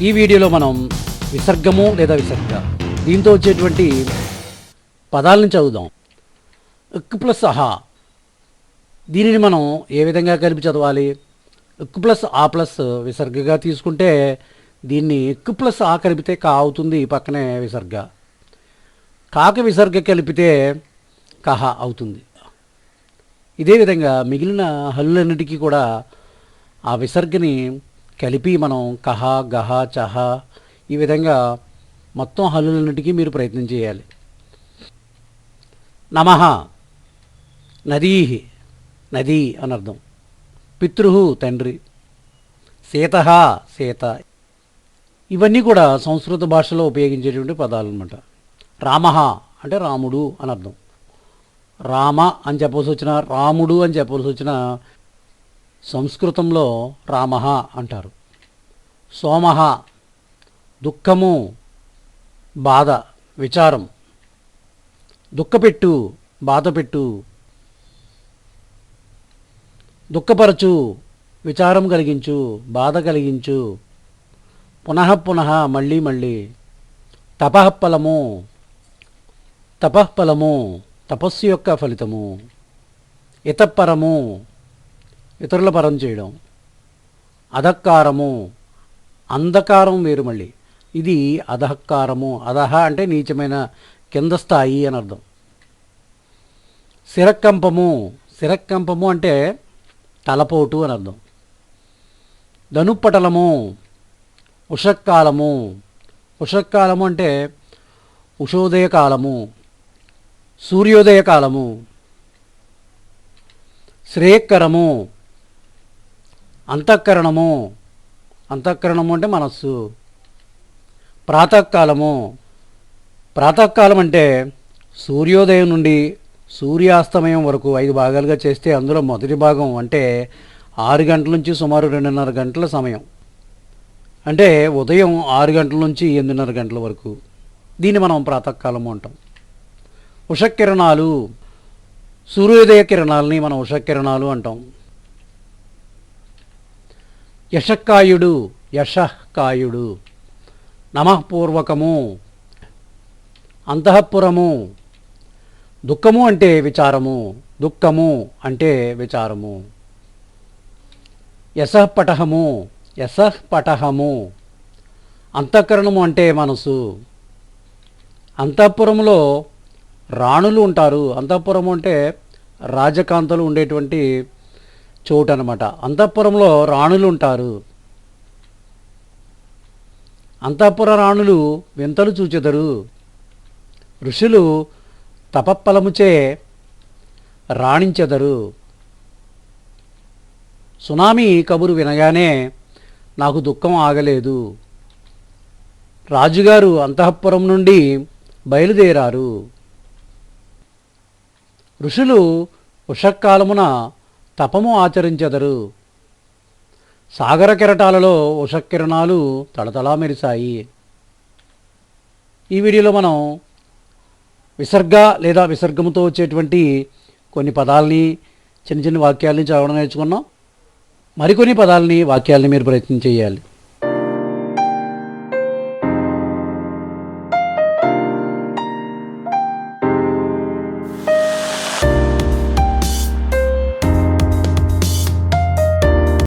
ఈ వీడియోలో మనం విసర్గము లేదా విసర్గ. దీంతో వచ్చేటువంటి పదాలను చదువుదాం. ఇక్ ప్లస్ అహా. దీనిని మనం ఏ విధంగా కలిపి చదవాలి? ఇక్ ప్లస్ ఆ ప్లస్ విసర్గగా తీసుకుంటే దీన్ని ఇక్ ప్లస్ ఆ కలిపితే కా అవుతుంది పక్కనే విసర్గ. కాక విసర్గ కలిపితే కహ అవుతుంది. ఇదే విధంగా మిగిలిన హల్లులన్నిటికీ కూడా ఆ విసర్గని కలిపి మనం కహ గహ చహ ఈ విధంగా మొత్తం హల్లులన్నిటికీ మీరు ప్రయత్నం చేయాలి. నమః నదీ నది అని అర్థం పితృ తండ్రి సీత సీత. ఇవన్నీ కూడా సంస్కృత భాషలో ఉపయోగించేటువంటి పదాలు అనమాట రామ అంటే రాముడు అని అర్థం రామ అని చెప్పవలసి వచ్చిన రాముడు అని చెప్పవలసి వచ్చిన సంస్కృతంలో రామ అంటారు. సోమ దుఃఖము బాధ విచారం. దుఃఖపెట్టు బాధపెట్టు. దుఃఖపరచు విచారం కలిగించు బాధ కలిగించు. పునః పునః మళ్ళీ మళ్ళీ. తపఃఫలము తపఃఫలము తపస్సు యొక్క ఫలితము. ఇతపరము ఇతరుల పరం చేయడం. అధక్కారము అంధకారం వేరు మళ్ళీ. ఇది అధహకారము అధహ అంటే నీచమైన కింద స్థాయి అని అర్థం. శిరకంపము శిరకంపము అంటే తలపోటు అని అర్థం. ధనుపటలము. ఉషక్కాలము. ఉషక్కాలము అంటే ఉషోదయ కాలము సూర్యోదయ కాలము శ్రేయకరము అంతఃకరణము. అంతఃకరణము అంటే మనస్సు. ప్రాతకాలము. ప్రాతకాలం అంటే సూర్యోదయం నుండి సూర్యాస్తమయం వరకు ఐదు భాగాలుగా చేస్తే అందులో మొదటి భాగం అంటే ఆరు గంటల నుంచి సుమారు రెండున్నర గంటల సమయం. అంటే ఉదయం ఆరు గంటల నుంచి ఎనిమిదిన్నర గంటల వరకు. దీన్ని మనం ప్రాతకాలము అంటాం. ఉషకిరణాలు. సూర్యోదయ కిరణాలని మనం ఉషకిరణాలు అంటాం. యశకాయుడు యశకాయుడు. నమఃపూర్వకము అంతఃపురము. దుఃఖము అంటే విచారము దుఃఖము అంటే విచారము. యశపటహము యశపటహము. అంతఃకరణము అంటే మనసు. అంతఃపురంలో రాణులు ఉంటారు. అంతఃపురము అంటే రాజకాంతలు ఉండేటువంటి చోటు అనమాట అంతఃపురంలో రాణులు ఉంటారు అంతఃపుర రాణులు వింతలు చూచెదరు. ఋషులు తపప్పలముచే రాణించెదరు. సునామీ కబురు వినగానే నాకు దుఃఖం ఆగలేదు. రాజుగారు అంతఃపురం నుండి బయలుదేరారు. ఋషులు ఉషక్కాలమున తపము ఆచరించెదరు. సాగర కెరటాలలో ఉషకిరణాలు తళతళా మెరిశాయి. ఈ వీడియోలో మనం విసర్గ లేదా విసర్గముతో వచ్చేటువంటి కొన్ని పదాలని చిన్న చిన్న వాక్యాలని చదవడం నేర్చుకున్నాం. మరికొన్ని పదాలని వాక్యాలని మీరు ప్రయత్నం చేయాలి.